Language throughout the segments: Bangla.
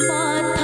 পাথা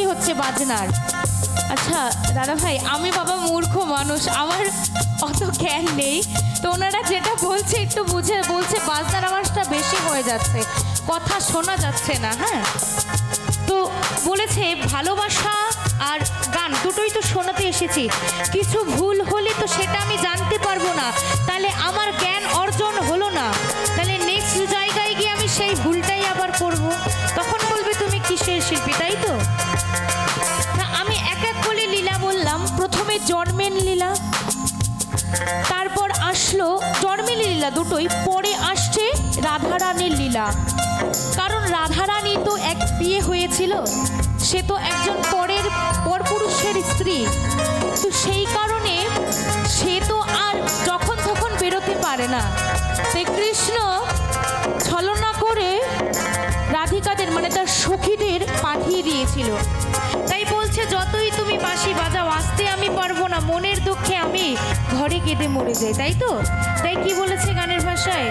বেশি হচ্ছে বাজনার? আচ্ছা দাদা ভাই, আমি বাবা মূর্খ মানুষ, আমার অত জ্ঞান নেই। তো ওনারা যেটা বলছে একটু বুঝে, বলছে বাজনার আওয়াজটা বেশি হয়ে যাচ্ছে। কথা শোনা যাচ্ছে না হ্যাঁ? তো বলেছে, ভালোবাসা আর গান, দুটোই তো শোনাতে এসেছি। কিছু ভুল হলে তো সেটা আমি জানতে পারব না। তাহলে আমার জন্মের লীলা তারপর আসলো জন্মের লীলা দুটোই, পরে আসছে রাধারানীর লীলা। কারণ রাধারানী তো এক বিয়ে হয়েছিল, সে তো একজন পরের পরপুরুষের স্ত্রী। তো সেই কারণে সে তো আর যখন তখন বেরোতে পারে না। তাই কৃষ্ণ ছলনা করে রাধিকাদের মানে তার সখীদের পাঠিয়ে দিয়েছিল। তাই বলছে, যতই তুমি বাঁশি বাজাও মনের দুঃখে আমি ঘরে কেঁদে মরে যাই তাই তো? তাই কি বলেছে গানের ভাষায়?